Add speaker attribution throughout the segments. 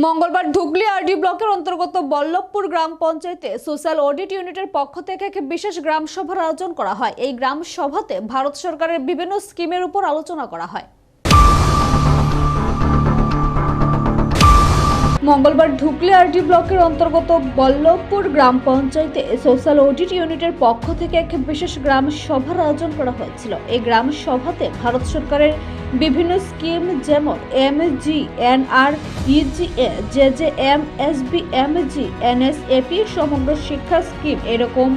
Speaker 1: মঙ্গলবার ধুগলি আরডি ব্লকের অন্তর্গত বল্লভপুর গ্রাম পঞ্চায়েতে সোশ্যাল অডিট ইউনিটের পক্ষ থেকে এক বিশেষ গ্রাম সভার আয়োজন করা হয়। এই গ্রাম সভাতে ভারত সরকারের বিভিন্ন স্কিমের উপর আলোচনা করা হয়। মঙ্গলবার ধুকলি আরডি ব্লকের অন্তর্গত বল্লভপুর গ্রাম পঞ্চায়েতে সোশ্যাল অডিট ইউনিটের পক্ষ থেকে এক বিশেষ গ্রাম সভার আয়োজন করা হয়েছিল। এই গ্রাম সভাতে ভারত সরকারের বিভিন্ন স্কিম যেমন M G, N R EGA J J M, S B, M G, N S NSAP Samagra Shiksha scheme এরকম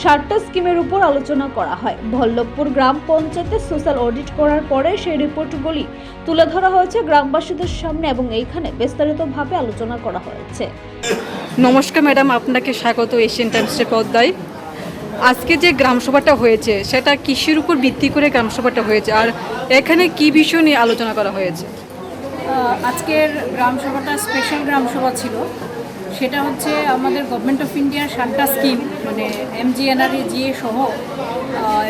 Speaker 1: ষাটটা স্কিমের উপর আলোচনা করা হয়। ভল্লভপুর গ্রাম পঞ্চায়েতে সোশ্যাল অডিট করার পরে সেই রিপোর্টগুলি তুলে ধরা হয়েছে গ্রামবাসীদের সামনে এবং এইখানে বিস্তারিতভাবে আলোচনা করা হয়েছে।
Speaker 2: নমস্কার ম্যাডাম আপনাকে স্বাগত এশিয়ান টাইমসের পদ্মায় আজকে যে গ্রামসভাটা হয়েছে সেটা কৃষির উপর ভিত্তি করে গ্রামসভাটা হয়েছে আর এখানে কি বিষয় নিয়ে আলোচনা করা হয়েছে?
Speaker 3: আজকের গ্রাম সভাটা স্পেশাল গ্রাম সভা ছিল। সেটা হচ্ছে আমাদের গভর্নমেন্ট অফ ইন্ডিয়ার সাতটা স্কিম মানে এমজিএনআরএ জিএ সহ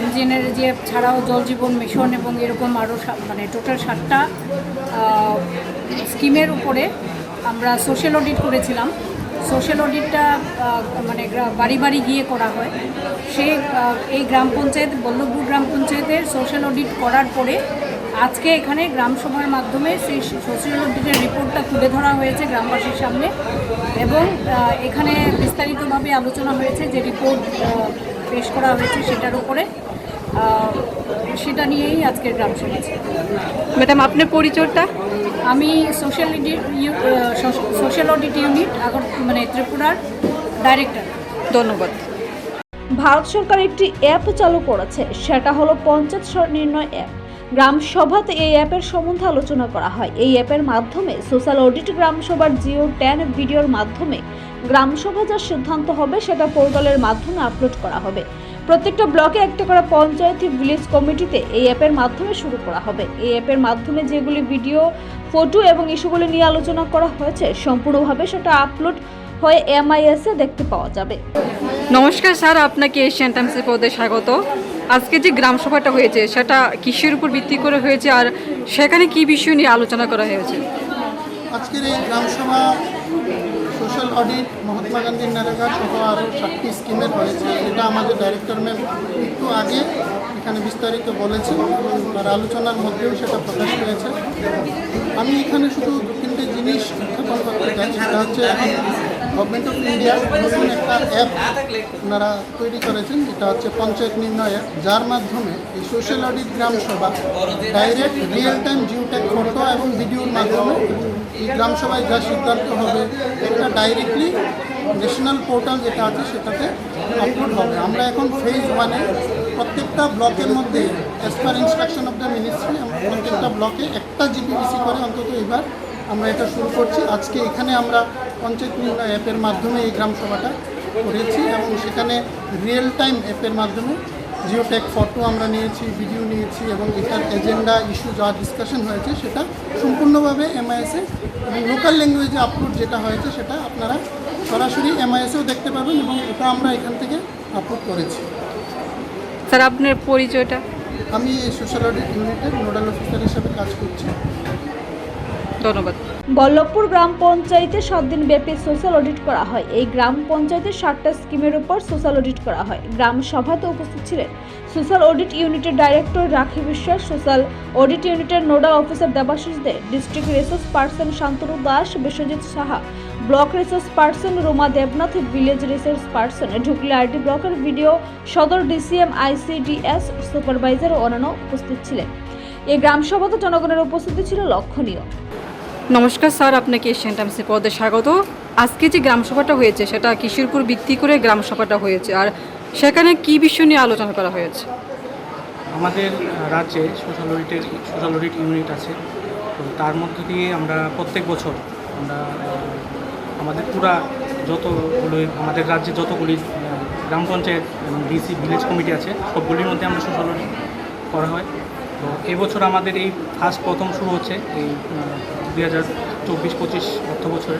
Speaker 3: এমজিএনআরএ জিএ ছাড়াও জল জীবন মিশন এবং এরকম আরও মানে টোটাল সাতটা স্কিমের উপরে আমরা সোশ্যাল অডিট করেছিলাম। সোশ্যাল অডিটটা মানে বাড়ি বাড়ি গিয়ে করা হয়। সেই এই গ্রাম পঞ্চায়েত, বল্লভপুর গ্রাম পঞ্চায়েতের সোশ্যাল অডিট করার পরে আজকে এখানে গ্রাম সভার মাধ্যমে সেই সোশ্যাল অডিটের রিপোর্টটা তুলে ধরা হয়েছে গ্রামবাসীর সামনে এবং এখানে বিস্তারিতভাবে আলোচনা হয়েছে যে রিপোর্ট পেশ করা হয়েছে সেটার উপরে। সেটা নিয়েই আজকের গ্রাম সভা
Speaker 2: ম্যাডাম আপনার পরিচয়টা?
Speaker 3: আমি সোশ্যাল সোশ্যাল অডিট ইউনিট আগর মানে ত্রিপুরার ডাইরেক্টর।
Speaker 2: ধন্যবাদ।
Speaker 1: ভারত সরকার একটি অ্যাপ চালু করেছে সেটা হলো পঞ্চায়েত স্বর নির্ণয় অ্যাপ। গ্রাম সভাতে এই অ্যাপের সম্বন্ধে আলোচনা করা হয়। এই অ্যাপের মাধ্যমে সোশ্যাল অডিট গ্রাম সভার জিও টেন ভিডিওর মাধ্যমে গ্রাম সভা যা সিদ্ধান্ত হবে সেটা পোর্টালের মাধ্যমে আপলোড করা হবে। প্রত্যেকটা ব্লকে একটা করে পঞ্চায়েত ভিলেজ কমিটিতে এই অ্যাপের মাধ্যমে শুরু করা হবে। এই অ্যাপের মাধ্যমে যেগুলি ভিডিও, ফটো এবং ইস্যুগুলি নিয়ে আলোচনা করা হয়েছে, সম্পূর্ণভাবে সেটা আপলোড হয়ে এমআইএস এ দেখতে পাওয়া যাবে।
Speaker 2: নমস্কার স্যার আপনাকে এশিয়ান টাইমসের পদে স্বাগত। আজকে যে গ্রাম সভাটা হয়েছে সেটা কৃষির উপর ভিত্তি করে হয়েছে আর সেখানে কি বিষয় নিয়ে আলোচনা করা হয়েছে?
Speaker 4: আজকের এই গ্রামসভা সোশ্যাল অডিট মহাত্মা গান্ধীর নারেগা সহ আরও সাতটি স্কিমের হয়েছে। এটা আমাদের ডাইরেক্টর ম্যাম একটু আগে এখানে বিস্তারিত বলেছেন এবং তার আলোচনার মধ্যেও সেটা প্রকাশ পেয়েছে। আমি এখানে শুধু দু তিনটে জিনিস উত্থাপন করতে চাই সেটা হচ্ছে গভর্নমেন্ট অফ ইন্ডিয়া নতুন একটা অ্যাপ ওনারা তৈরি করেছেন যেটা হচ্ছে পঞ্চায়েত নির্ণয় অ্যাপ যার মাধ্যমে এই সোশ্যাল অডিট গ্রাম সভা direct real time geotag photo এবং ভিডিওর মাধ্যমে এই গ্রাম সভায় যা সিদ্ধান্ত হবে, এটা ডাইরেক্টলি ন্যাশনাল পোর্টাল যেটা আছে সেটাতে আপলোড হবে। আমরা এখন ফেজ ওয়ানে প্রত্যেকটা ব্লকের মধ্যে as per instruction of the ministry প্রত্যেকটা ব্লকে একটা জিপিবিসি করে অন্তত এবার আমরা এটা শুরু করছি। আজকে এখানে আমরা পঞ্চায়েত নির্ণয় অ্যাপের মাধ্যমে এই গ্রাম সভাটা করেছি এবং সেখানে রিয়েল টাইম অ্যাপের মাধ্যমে জিওটেক ফটো আমরা নিয়েছি ভিডিও নিয়েছি এবং এটার এজেন্ডা ইস্যু যা ডিসকাশন হয়েছে সেটা সম্পূর্ণভাবে এমআইএসে এবং লোকাল ল্যাঙ্গুয়েজে আপলোড যেটা হয়েছে সেটা আপনারা সরাসরি এমআইএসেও দেখতে পাবেন এবং এটা আমরা এখান থেকে আপলোড করেছি।
Speaker 2: স্যার আপনার পরিচয়টা?
Speaker 4: আমি সোশ্যাল অডিট ইউনিটের নোডাল অফিসার হিসাবে কাজ করছি।
Speaker 2: ধন্যবাদ।
Speaker 1: বল্লভপুর গ্রাম পঞ্চায়েতে সাত দিন ব্যাপী সোশ্যাল অডিট করা হয়। এই গ্রাম পঞ্চায়েতের ষাটটা স্কিমের উপর সোশ্যাল অডিট করা হয়। গ্রাম সভাতে উপস্থিত ছিলেন সোশ্যাল অডিট ইউনিটের director Rakhi Biswas, social audit ইউনিটের nodal officer Debashis De, district resource person Shantanu Das, Biswajit Saha, block resource person Roma Debnath, village resource person ঢুকলি আরটি ব্লকের BDO Sadar DCM, ICDS supervisor ও অন্যান্য উপস্থিত ছিলেন। এই গ্রাম সভাতে জনগণের উপস্থিতি ছিল লক্ষণীয়।
Speaker 2: নমস্কার স্যার, আপনাকে এশিয়ান টাইমসের পদে স্বাগত। আজকে যে গ্রাম সভাটা হয়েছে, সেটা কৃষির উপর ভিত্তি করে গ্রাম সভাটা হয়েছে। আর সেখানে কি বিষয় নিয়ে আলোচনা করা হয়েছে?
Speaker 5: আমাদের রাজ্যে সোশ্যাল অডিটের সোশ্যাল অডিট ইউনিট আছে। তো তার মধ্য দিয়ে আমরা প্রত্যেক বছর আমরা আমাদের পুরা যতগুলো, আমাদের রাজ্যে যতগুলি গ্রাম পঞ্চায়েত এবং ডিসি ভিলেজ কমিটি আছে, সবগুলির মধ্যে আমরা সোশ্যাল অডিট করা হয়। তো এবছর আমাদের এই ফার্স্ট প্রথম শুরু হচ্ছে, এই দুই হাজার চব্বিশ, পঁচিশ অর্থ বছরে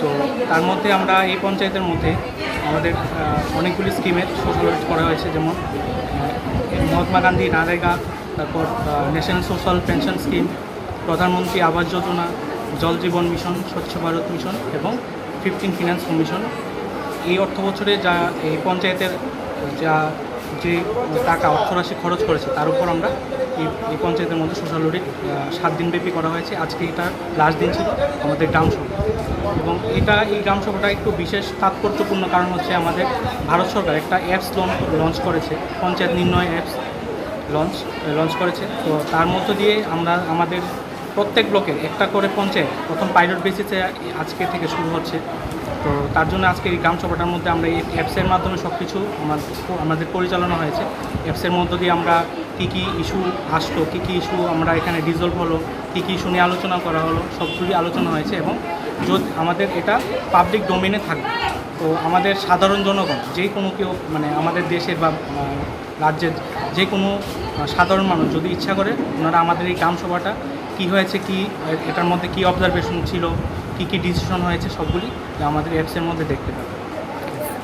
Speaker 5: তো তার মধ্যে আমরা এই পঞ্চায়েতের মধ্যে আমাদের অনেকগুলি স্কিমের সোশ্যাল করা হয়েছে, যেমন মহাত্মা গান্ধী নারেগা, তারপর ন্যাশনাল সোশ্যাল পেনশন স্কিম, প্রধানমন্ত্রী আবাস যোজনা, জল জীবন মিশন, স্বচ্ছ ভারত মিশন এবং ফিফটিন ফিনান্স কমিশন। এই অর্থ বছরে যা এই পঞ্চায়েতের যা যে টাকা অর্থরাশি খরচ করেছে, তার উপর আমরা এই পঞ্চায়েতের মধ্যে সোশ্যাল অডিট সাত দিনব্যাপী করা হয়েছে। আজকে এটা লাস্ট দিন ছিল আমাদের গ্রাম সভা। এবং এটা, এই গ্রাম সভাটা একটু বিশেষ তাৎপর্যপূর্ণ কারণ হচ্ছে আমাদের ভারত সরকার একটা অ্যাপস লঞ্চ করেছে, পঞ্চায়েত নির্ণয় অ্যাপস লঞ্চ লঞ্চ করেছে। তো তার মধ্য দিয়ে আমরা, আমাদের প্রত্যেক ব্লকের একটা করে পঞ্চায়েত, প্রথম পাইলট বেসিসে আজকে থেকে শুরু হচ্ছে। তো তার জন্য আজকে এই গ্রাম সভাটার মধ্যে আমরা এই অ্যাপসের মাধ্যমে সব কিছু আমাদের পরিচালনা হয়েছে। অ্যাপসের মধ্য দিয়ে আমরা কী কী ইস্যু আসলো, কী কী ইস্যু আমরা এখানে রিজলভ হলো, কী কী ইস্যু নিয়ে আলোচনা করা হলো সবগুলি আলোচনা হয়েছে এবং যদি আমাদের এটা পাবলিক ডোমেনে থাকবে। তো আমাদের সাধারণ জনগণ, যে কোনো কেউ মানে আমাদের দেশের বা রাজ্যের যে কোনো সাধারণ মানুষ যদি ইচ্ছা করে, ওনারা আমাদের এই গ্রাম সভাটা কী হয়েছে, কি, এটার মধ্যে কি অবজারভেশন ছিল কি কী ডিসিশন হয়েছে সবগুলি আমাদের অ্যাপসের মধ্যে দেখতে পাবেন।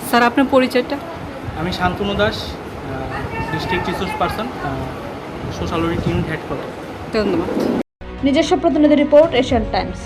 Speaker 2: স্যার আপনার পরিচয়টা?
Speaker 5: আমি Shantanu Das district resource person social unit করে
Speaker 2: ধন্যবাদ।
Speaker 1: নিজস্ব প্রতিনিধি রিপোর্ট এশিয়ান টাইমস